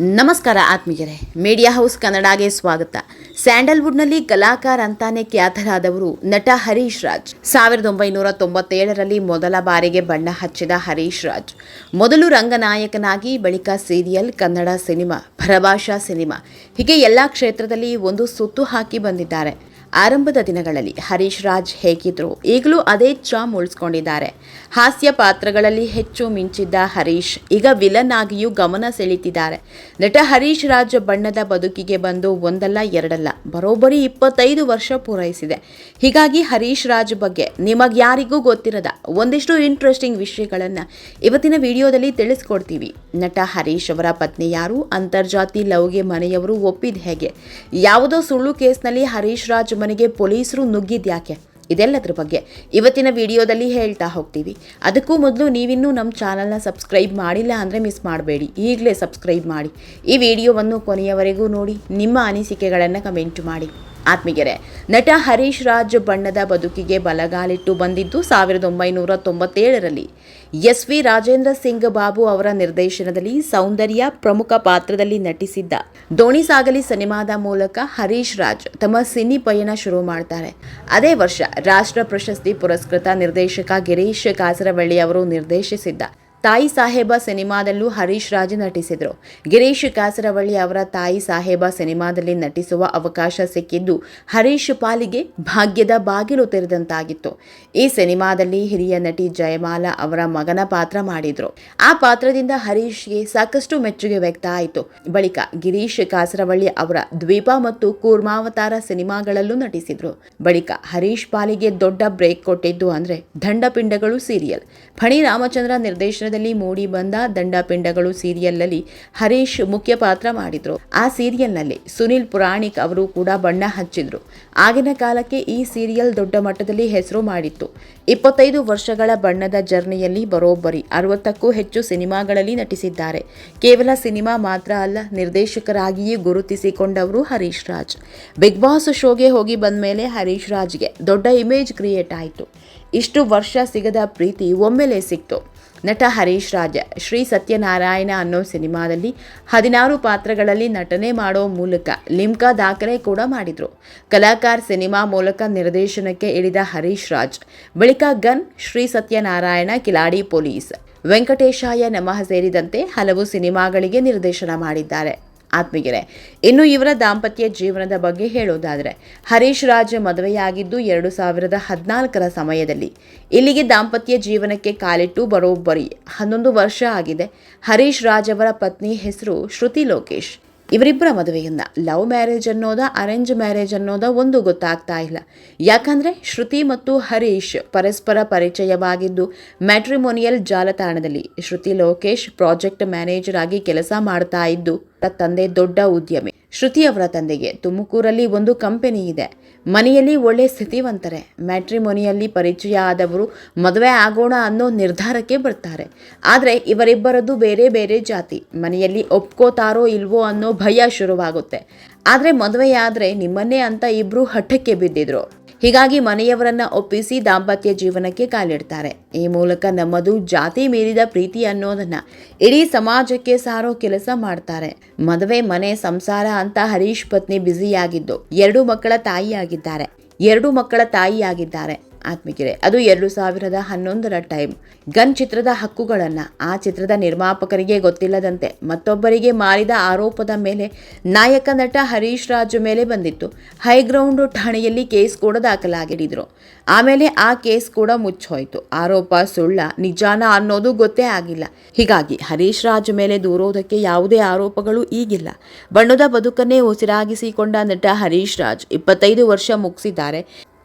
ನಮಸ್ಕಾರ ಆತ್ಮೀಯರೇ, media house ಕನ್ನಡಗೆ ಸ್ವಾಗತ. ಸ್ಯಾಂಡಲ್ವುಡ್ನಲ್ಲಿ ಕಲಾಕಾರ ಅಂತಾನೆ ಖ್ಯಾತರಾದವರು ನಟ ಹರೀಶ್ ರಾಜ್. ಸಾವಿರದ ಒಂಬೈನೂರ ತೊಂಬತ್ತೇಳರಲ್ಲಿ ಮೊದಲ ಬಾರಿಗೆ ಬಣ್ಣ ಹಚ್ಚಿದ ಹರೀಶ್ ರಾಜ್. ಮೊದಲು ರಂಗನಾಯಕನಾಗಿ, ಬಳಿಕ ಸೀರಿಯಲ್, ಕನ್ನಡ ಸಿನಿಮಾ ಪರಭಾಷಾ ಸಿನಿಮಾ, ಹೀಗೆ ಎಲ್ಲ ಕ್ಷೇತ್ರದಲ್ಲಿ ಒಂದು ಸುತ್ತು ಹಾಕಿ ಬಂದಿದ್ದಾರೆ. ಆರಂಭದ ದಿನಗಳಲ್ಲಿ ಹರೀಶ್ ರಾಜ್ ಹೇಗಿದ್ರು ಈಗಲೂ ಅದೇ ಚಾಮ್ ಉಳಿಸ್ಕೊಂಡಿದ್ದಾರೆ. ಹಾಸ್ಯ ಪಾತ್ರಗಳಲ್ಲಿ ಹೆಚ್ಚು ಮಿಂಚಿದ್ದ ಹರೀಶ್ ಈಗ ವಿಲನ್ ಆಗಿಯೂ ಗಮನ ಸೆಳೀತಿದ್ದಾರೆ. ನಟ ಹರೀಶ್ ರಾಜ್ ಬಣ್ಣದ ಬದುಕಿಗೆ ಬಂದು ಒಂದಲ್ಲ ಎರಡಲ್ಲ, ಬರೋಬ್ಬರಿ ಇಪ್ಪತ್ತೈದು ವರ್ಷ ಪೂರೈಸಿದೆ. ಹೀಗಾಗಿ ಹರೀಶ್ ರಾಜ್ ಬಗ್ಗೆ ನಿಮಗ್ಯಾರಿಗೂ ಗೊತ್ತಿರದ ಒಂದಿಷ್ಟು ಇಂಟ್ರೆಸ್ಟಿಂಗ್ ವಿಷಯಗಳನ್ನು ಇವತ್ತಿನ ವಿಡಿಯೋದಲ್ಲಿ ತಿಳಿಸ್ಕೊಡ್ತೀವಿ. ನಟ ಹರೀಶ್ ಅವರ ಪತ್ನಿ ಯಾರು? ಅಂತರ್ಜಾತಿ ಲವ್ಗೆ ಮನೆಯವರು ಒಪ್ಪಿದ ಹೇಗೆ? ಯಾವುದೋ ಸುಳ್ಳು ಕೇಸ್ನಲ್ಲಿ ಹರೀಶ್ ರಾಜ್ ಮನೆಗೆ ಪೊಲೀಸರು ನುಗ್ಗಿದ್ಯಾಕೆ ಇದೆಲ್ಲದ್ರ ಬಗ್ಗೆ ಇವತ್ತಿನ ವಿಡಿಯೋದಲ್ಲಿ ಹೇಳ್ತಾ ಹೋಗ್ತೀವಿ. ಅದಕ್ಕೂ ಮೊದಲು ನೀವಿನ್ನೂ ನಮ್ಮ ಚಾನಲ್ನ ಸಬ್ಸ್ಕ್ರೈಬ್ ಮಾಡಿಲ್ಲ ಅಂದರೆ ಮಿಸ್ ಮಾಡಬೇಡಿ. ಈಗಲೇ ಸಬ್ಸ್ಕ್ರೈಬ್ ಮಾಡಿ. ಈ ವಿಡಿಯೋವನ್ನು ಕೊನೆಯವರೆಗೂ ನೋಡಿ, ನಿಮ್ಮ ಅನಿಸಿಕೆಗಳನ್ನು ಕಮೆಂಟ್ ಮಾಡಿ. ಆತ್ಮೀಗೆರೆ ನಟ ಹರೀಶ್ ರಾಜ್ ಬಣ್ಣದ ಬದುಕಿಗೆ ಬಲಗಾಲಿಟ್ಟು ಬಂದಿದ್ದು ಸಾವಿರದ ಒಂಬೈನೂರ ತೊಂಬತ್ತೇಳರಲ್ಲಿ. ಎಸ್ ವಿ ರಾಜೇಂದ್ರ ಸಿಂಗ್ ಬಾಬು ಅವರ ನಿರ್ದೇಶನದಲ್ಲಿ ಸೌಂದರ್ಯ ಪ್ರಮುಖ ಪಾತ್ರದಲ್ಲಿ ನಟಿಸಿದ್ದ ದೋಣಿ ಸಾಗಲಿ ಸಿನಿಮಾದ ಮೂಲಕ ಹರೀಶ್ ರಾಜ್ ತಮ್ಮ ಸಿನಿ ಪಯಣ ಶುರು ಮಾಡ್ತಾರೆ. ಅದೇ ವರ್ಷ ರಾಷ್ಟ್ರ ಪ್ರಶಸ್ತಿ ಪುರಸ್ಕೃತ ನಿರ್ದೇಶಕ ಗಿರೀಶ್ ಕಾಸರವಳ್ಳಿ ಅವರು ನಿರ್ದೇಶಿಸಿದ್ದ ತಾಯಿ ಸಾಹೇಬ ಸಿನಿಮಾದಲ್ಲೂ ಹರೀಶ್ ರಾಜ್ ನಟಿಸಿದರು. ಗಿರೀಶ್ ಕಾಸರವಳ್ಳಿ ಅವರ ತಾಯಿ ಸಾಹೇಬ ಸಿನಿಮಾದಲ್ಲಿ ನಟಿಸುವ ಅವಕಾಶ ಸಿಕ್ಕಿದ್ದು ಹರೀಶ್ ಪಾಲಿಗೆ ಭಾಗ್ಯದ ಬಾಗಿಲು ತೆರೆದಂತಾಗಿತ್ತು. ಈ ಸಿನಿಮಾದಲ್ಲಿ ಹಿರಿಯ ನಟಿ ಜಯಮಾಲಾ ಅವರ ಮಗನ ಪಾತ್ರ ಮಾಡಿದ್ರು. ಆ ಪಾತ್ರದಿಂದ ಹರೀಶ್ಗೆ ಸಾಕಷ್ಟು ಮೆಚ್ಚುಗೆ ವ್ಯಕ್ತ ಆಯಿತು. ಬಳಿಕ ಗಿರೀಶ್ ಕಾಸರವಳ್ಳಿ ಅವರ ದ್ವೀಪ ಮತ್ತು ಕೂರ್ಮಾವತಾರ ಸಿನಿಮಾಗಳಲ್ಲೂ ನಟಿಸಿದ್ರು. ಬಳಿಕ ಹರೀಶ್ ಪಾಲಿಗೆ ದೊಡ್ಡ ಬ್ರೇಕ್ ಕೊಟ್ಟಿದ್ದು ಅಂದ್ರೆ ದಂಡಪಿಂಡಗಳು ಸೀರಿಯಲ್. ಫಣಿ ರಾಮಚಂದ್ರ ನಿರ್ದೇಶನ ಮೂಡಿ ಬಂದ ದಂಡಪಿಂಡಗಳು ಸೀರಿಯಲ್ನಲ್ಲಿ ಹರೀಶ್ ಮುಖ್ಯ ಪಾತ್ರ ಮಾಡಿದ್ರು. ಆ ಸೀರಿಯಲ್ನಲ್ಲಿ ಸುನಿಲ್ ಪುರಾಣಿಕ್ ಅವರು ಕೂಡ ಬಣ್ಣ ಹಚ್ಚಿದ್ರು. ಆಗಿನ ಕಾಲಕ್ಕೆ ಈ ಸೀರಿಯಲ್ ದೊಡ್ಡ ಮಟ್ಟದಲ್ಲಿ ಹೆಸರು ಮಾಡಿತ್ತು. ಇಪ್ಪತ್ತೈದು ವರ್ಷಗಳ ಬಣ್ಣದ ಜರ್ನಿಯಲ್ಲಿ ಬರೋಬ್ಬರಿ, ಅರವತ್ತಕ್ಕೂ ಹೆಚ್ಚು ಸಿನಿಮಾಗಳಲ್ಲಿ ನಟಿಸಿದ್ದಾರೆ. ಕೇವಲ ಸಿನಿಮಾ ಮಾತ್ರ ಅಲ್ಲ, ನಿರ್ದೇಶಕರಾಗಿಯೇ ಗುರುತಿಸಿಕೊಂಡವರು ಹರೀಶ್ ರಾಜ್. ಬಿಗ್ ಬಾಸ್ ಶೋಗೆ ಹೋಗಿ ಬಂದ ಮೇಲೆ ಹರೀಶ್ ರಾಜ್ಗೆ ದೊಡ್ಡ ಇಮೇಜ್ ಕ್ರಿಯೇಟ್ ಆಯಿತು. ಇಷ್ಟು ವರ್ಷ ಸಿಗದ ಪ್ರೀತಿ ಒಮ್ಮೆಲೆ ಸಿಕ್ತು. ನಟ ಹರೀಶ್ ರಾಜ, ಶ್ರೀ ಸತ್ಯನಾರಾಯಣ ಅನ್ನೋ ಸಿನಿಮಾದಲ್ಲಿ ಹದಿನಾರು ಪಾತ್ರಗಳಲ್ಲಿ ನಟನೆ ಮಾಡೋ ಮೂಲಕ ಲಿಮ್ಕಾ ದಾಖಲೆ ಕೂಡ ಮಾಡಿದರು. ಕಲಾಕಾರ್ ಸಿನಿಮಾ ಮೂಲಕ ನಿರ್ದೇಶನಕ್ಕೆ ಇಳಿದ ಹರೀಶ್ ರಾಜ್, ಬಳಿಕ ಗನ್, ಶ್ರೀ ಸತ್ಯನಾರಾಯಣ, ಕಿಲಾಡಿ ಪೊಲೀಸ್ ವೆಂಕಟೇಶಾಯ ನಮಃ ಸೇರಿದಂತೆ ಹಲವು ಸಿನಿಮಾಗಳಿಗೆ ನಿರ್ದೇಶನ ಮಾಡಿದ್ದಾರೆ. ಆತ್ಮೀಗೆರೆ ಇನ್ನು ಇವರ ದಾಂಪತ್ಯ ಜೀವನದ ಬಗ್ಗೆ ಹೇಳೋದಾದರೆ, ಹರೀಶ್ ರಾಜ್ ಮದುವೆಯಾಗಿದ್ದು ಎರಡು ಸಾವಿರದ ಹದಿನಾಲ್ಕರ ಸಮಯದಲ್ಲಿ. ಇಲ್ಲಿಗೆ ದಾಂಪತ್ಯ ಜೀವನಕ್ಕೆ ಕಾಲಿಟ್ಟು ಬರೋಬ್ಬರಿ ಹನ್ನೊಂದು ವರ್ಷ ಆಗಿದೆ. ಹರೀಶ್ ರಾಜ್ ಅವರ ಪತ್ನಿ ಹೆಸರು ಶ್ರುತಿ ಲೋಕೇಶ್. ಇವರಿಬ್ಬರ ಮದುವೆಯಿಂದ ಲವ್ ಮ್ಯಾರೇಜ್ ಅನ್ನೋದ, ಅರೇಂಜ್ ಮ್ಯಾರೇಜ್ ಅನ್ನೋದ ಒಂದು ಗೊತ್ತಾಗ್ತಾ ಇಲ್ಲ. ಯಾಕಂದರೆ ಶ್ರುತಿ ಮತ್ತು ಹರೀಶ್ ಪರಸ್ಪರ ಪರಿಚಯವಾಗಿದ್ದು ಮ್ಯಾಟ್ರಿಮೋನಿಯಲ್ ಜಾಲತಾಣದಲ್ಲಿ ಶ್ರುತಿ ಲೋಕೇಶ್ ಪ್ರಾಜೆಕ್ಟ್ ಮ್ಯಾನೇಜರ್ ಆಗಿ ಕೆಲಸ ಮಾಡ್ತಾ ಇದ್ದು ತಂದೆ ದೊಡ್ಡ ಉದ್ಯಮಿ. ಶ್ರುತಿ ಅವರ ತಂದೆಗೆ ತುಮಕೂರಲ್ಲಿ ಒಂದು ಕಂಪನಿ ಇದೆ. ಮನೆಯಲ್ಲಿ ಒಳ್ಳೆ ಸ್ಥಿತಿವಂತರೆ. ಮ್ಯಾಟ್ರಿಮೋನಿಯಲ್ಲಿ ಪರಿಚಯ ಆದವರು ಮದುವೆ ಆಗೋಣ ಅನ್ನೋ ನಿರ್ಧಾರಕ್ಕೆ ಬರ್ತಾರೆ. ಆದರೆ ಇವರಿಬ್ಬರದ್ದು ಬೇರೆ ಬೇರೆ ಜಾತಿ. ಮನೆಯಲ್ಲಿ ಒಪ್ಕೋತಾರೋ ಇಲ್ವೋ ಅನ್ನೋ ಭಯ ಶುರುವಾಗುತ್ತೆ. ಆದರೆ ಮದುವೆಯಾದರೆ ನಿಮ್ಮನ್ನೇ ಅಂತ ಇಬ್ರು ಹಠಕ್ಕೆ ಬಿದ್ದಿದ್ರು. ಹೀಗಾಗಿ ಮನೆಯವರನ್ನ ಒಪ್ಪಿಸಿ ದಾಂಪತ್ಯ ಜೀವನಕ್ಕೆ ಕಾಲಿಡ್ತಾರೆ. ಈ ಮೂಲಕ ನಮ್ಮದು ಜಾತಿ ಮೀರಿದ ಪ್ರೀತಿ ಅನ್ನೋದನ್ನ ಇಡೀ ಸಮಾಜಕ್ಕೆ ಸಾರೋ ಕೆಲಸ ಮಾಡ್ತಾರೆ. ಮದುವೆ, ಮನೆ, ಸಂಸಾರ ಅಂತ ಹರೀಶ್ ಪತ್ನಿ ಬ್ಯುಸಿಯಾಗಿದ್ದು ಎರಡು ಮಕ್ಕಳ ತಾಯಿಯಾಗಿದ್ದಾರೆ. ಎರಡು ಮಕ್ಕಳ ತಾಯಿಯಾಗಿದ್ದಾರೆ. ಆತ್ಮಿಕಿರೆ, ಅದು ಎರಡು ಸಾವಿರದ ಹನ್ನೊಂದರ ಟೈಮ್. ಗನ್ ಚಿತ್ರದ ಹಕ್ಕುಗಳನ್ನು ಆ ಚಿತ್ರದ ನಿರ್ಮಾಪಕರಿಗೆ ಗೊತ್ತಿಲ್ಲದಂತೆ ಮತ್ತೊಬ್ಬರಿಗೆ ಮಾರಿದ ಆರೋಪದ ಮೇಲೆ ನಾಯಕ ನಟ ಹರೀಶ್ ರಾಜು ಮೇಲೆ ಬಂದಿತ್ತು. ಹೈಗ್ರೌಂಡ್ ಠಾಣೆಯಲ್ಲಿ ಕೇಸ್ ಕೂಡ ದಾಖಲಾಗಿಡಿದ್ರು ಆಮೇಲೆ ಆ ಕೇಸ್ ಕೂಡ ಮುಚ್ಚೋಯ್ತು. ಆರೋಪ, ಸುಳ್ಳ, ನಿಜಾನ ಅನ್ನೋದು ಗೊತ್ತೇ ಆಗಿಲ್ಲ. ಹೀಗಾಗಿ ಹರೀಶ್ ರಾಜ್ ಮೇಲೆ ದೂರೋದಕ್ಕೆ ಯಾವುದೇ ಆರೋಪಗಳು ಈಗಿಲ್ಲ. ಬಣ್ಣದ ಬದುಕನ್ನೇ ಉಸಿರಾಗಿಸಿಕೊಂಡ ನಟ ಹರೀಶ್ ರಾಜ್ ಇಪ್ಪತ್ತೈದು ವರ್ಷ ಮುಗಿಸಿದ್ದಾರೆ.